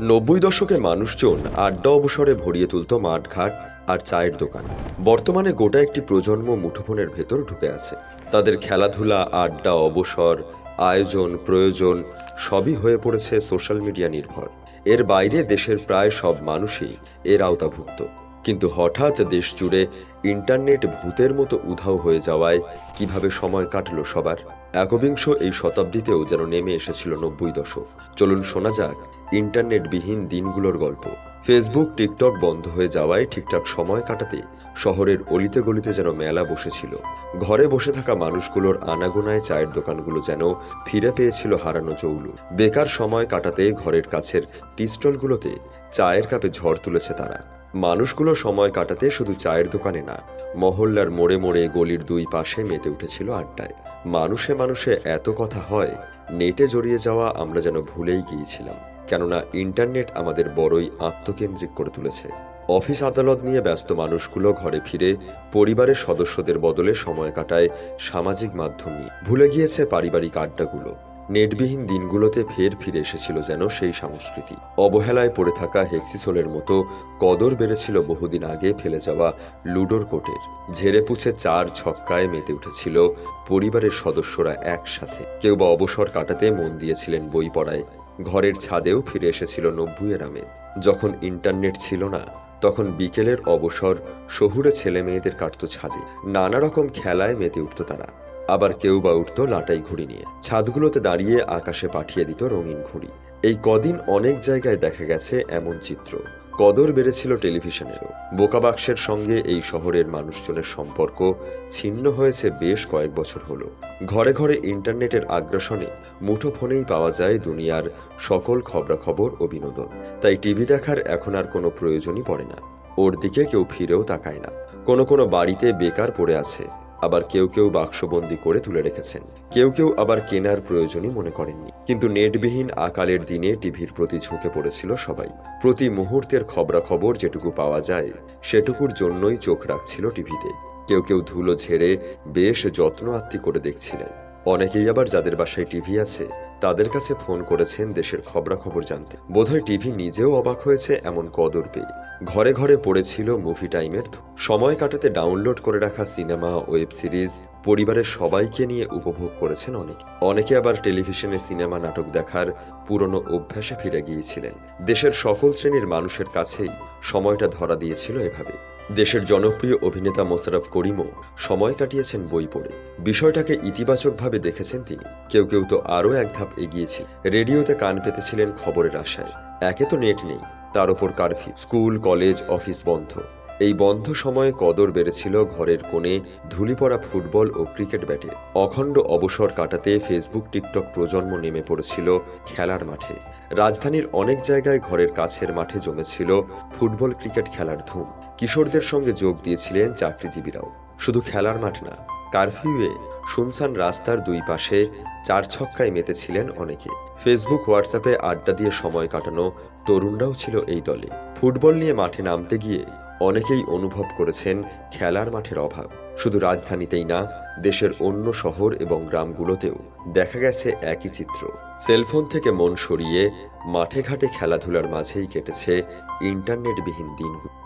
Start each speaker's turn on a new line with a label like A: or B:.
A: নব্বই দশকে মানুষজন আড্ডা অবসরে ভরিয়ে তুলত মাঠঘাট আর চায়ের দোকান। বর্তমানে গোটা একটি প্রজন্ম মুঠোফোনের ভেতর ঢুকে আছে। তাদের খেলাধুলা, আড্ডা, অবসর, আয়োজন, প্রয়োজন সবই হয়ে পড়েছে সোশ্যাল মিডিয়া নির্ভর। এর বাইরে দেশের প্রায় সব মানুষই এর আওতাভুক্ত। কিন্তু হঠাৎ দেশ জুড়ে ইন্টারনেট ভূতের মতো উধাও হয়ে যাওয়ায় কীভাবে সময় কাটলো সবার? একবিংশ এই শতাব্দীতেও যেন নেমে এসেছিল নব্বই দশক। চলুন শোনা যাক ইন্টারনেটবিহীন দিনগুলোর গল্প। ফেসবুক টিকটক বন্ধ হয়ে যাওয়ায় ঠিকঠাক সময় কাটাতে শহরের অলিতে গলিতে যেন মেলা বসেছিল। ঘরে বসে থাকা মানুষগুলোর আনাগোনায় চায়ের দোকানগুলো যেন ফিরে পেয়েছিল হারানো চৌলু। বেকার সময় কাটাতে ঘরের কাছের টি স্টলগুলোতে চায়ের কাপে ঝড় তুলেছে তারা। মানুষগুলো সময় কাটাতে শুধু চায়ের দোকানে না, মহল্লার মোড়ে মোড়ে গলির দুই পাশে মেতে উঠেছিল আড্ডায়। মানুষে মানুষে এত কথা হয়, নেটে জড়িয়ে যাওয়া আমরা যেন ভুলেই গিয়েছিলাম। কেননা ইন্টারনেট আমাদের বড়ই আত্মকেন্দ্রিক করে তুলেছে। অফিস আদালত নিয়ে ব্যস্ত মানুষগুলো ঘরে ফিরে পরিবারের সদস্যদের বদলে সময় কাটায় সামাজিক মাধ্যম নিয়ে। ভুলে গিয়েছে পারিবারিক আড্ডাগুলো। নেটবিহীন দিনগুলোতে ফের ফিরে এসেছিল যেন সেই সংস্কৃতি। অবহেলায় পড়ে থাকা হেক্সিসোলের মতো কদর বেড়েছিল বহুদিন আগে ফেলে যাওয়া লুডোর কোটের। ঝেড়ে পুছে চার ছক্কায় মেতে উঠেছিল পরিবারের সদস্যরা একসাথে। কেউ বা অবসর কাটাতে মন দিয়েছিলেন বই পড়ায়। ঘরের ছাদেও ফিরে এসেছিল নব্বইয়ের আমেদ যখন ইন্টারনেট ছিল না, তখন বিকেলের অবসর শহুরে ছেলে মেয়েদের কাটত ছাদে। নানা রকম খেলায় মেতে উঠত তারা। আবার কেউ বা উঠত লাটাই ঘুড়ি নিয়ে। ছাদগুলোতে দাঁড়িয়ে আকাশে পাঠিয়ে দিত রঙিন ঘুড়ি। এই কদিন অনেক জায়গায় দেখা গেছে এমন চিত্র। কদর বেড়েছিল টেলিভিশনেরও। বোকাবাক্সের সঙ্গে এই শহরের মানুষজনের সম্পর্ক ছিন্ন হয়েছে বেশ কয়েক বছর হলো। ঘরে ঘরে ইন্টারনেটের আগ্রাসনে মুঠো ফোনেই পাওয়া যায় দুনিয়ার সকল খবরাখবর ও বিনোদন তাই টিভি দেখার এখন আর কোনো প্রয়োজনই পড়ে না। ওর দিকে কেউ ফিরেও তাকায় না। কোনো কোনো বাড়িতে বেকার পড়ে আছে। আবার কেউ কেউ বাক্সবন্দি করে তুলে রেখেছেন। কেউ কেউ আবার কেনার প্রয়োজনই মনে করেননি। কিন্তু নেটবিহীন আকালের দিনে টিভির প্রতি ঝুঁকে পড়েছিল সবাই। প্রতি মুহূর্তের খবরাখবর যেটুকু পাওয়া যায়, সেটুকুর জন্যই চোখ রাখছিল টিভিতে। কেউ কেউ ধুলো ঝেড়ে বেশ যত্ন আত্মি করে দেখছিলেন। অনেকেই আবার যাদের বাসায় টিভি আছে, তাদের কাছে ফোন করেছেন দেশের খবরাখবর জানতে। বোধহয় টিভি নিজেও অবাক হয়েছে এমন কদর পেয়ে। ঘরে ঘরে পড়েছিল মুভি টাইমের। সময় কাটাতে ডাউনলোড করে রাখা সিনেমা, ওয়েব সিরিজ, পরিবারের সবাইকে নিয়ে উপভোগ করেছেন অনেকে। অনেকে আবার টেলিভিশনে সিনেমা নাটক দেখার পুরনো অভ্যাসে ফিরে গিয়েছিলেন। দেশের সকল শ্রেণির মানুষের কাছেই সময়টা ধরা দিয়েছিল এভাবে। দেশের জনপ্রিয় অভিনেতা মোশারফ করিমও সময় কাটিয়েছেন বই পড়ে। বিষয়টাকে ইতিবাচকভাবে দেখেছেন তিনি। কেউ কেউ তো আরও এক ধাপ এগিয়েছিল। রেডিওতে কান পেতেছিলেন খবরের আশায়। একে তো নেট নেই, তার উপর কারফিউ। স্কুল, কলেজ, অফিস বন্ধ। এই বন্ধ সময়ে কদর বেড়েছিল ঘরের কোণে ধুলি পড়া ফুটবল ও ক্রিকেট ব্যাটে। অখণ্ড অবসর কাটাতে ফেসবুক, টিকটক প্রজন্ম নেমে পড়েছিল খেলার মাঠে। রাজধানীর অনেক জায়গায় ঘরের কাছের মাঠে জমেছিল ফুটবল ক্রিকেট খেলার ধুম। কিশোরদের সঙ্গে যোগ দিয়েছিলেন চাকরিজীবীরাও। শুধু খেলার মাঠ না, কারফিউয়ে শুনশান রাস্তার দুই পাশে চার ছক্কায় মেতেছিলেন অনেকে। ফেসবুক, হোয়াটসঅ্যাপে আড্ডা দিয়ে সময় কাটানো তরুণরাও ছিল এই দলে। ফুটবল নিয়ে মাঠে নামতে গিয়ে অনেকেই অনুভব করেছেন খেলার মাঠের অভাব। শুধু রাজধানীতেই না, দেশের অন্য শহর এবং গ্রামগুলোতেও দেখা গেছে একই চিত্র। সেলফোন থেকে মন সরিয়ে মাঠে ঘাটে খেলাধুলার মাঝেই কেটেছে ইন্টারনেটবিহীন দিনগুলো।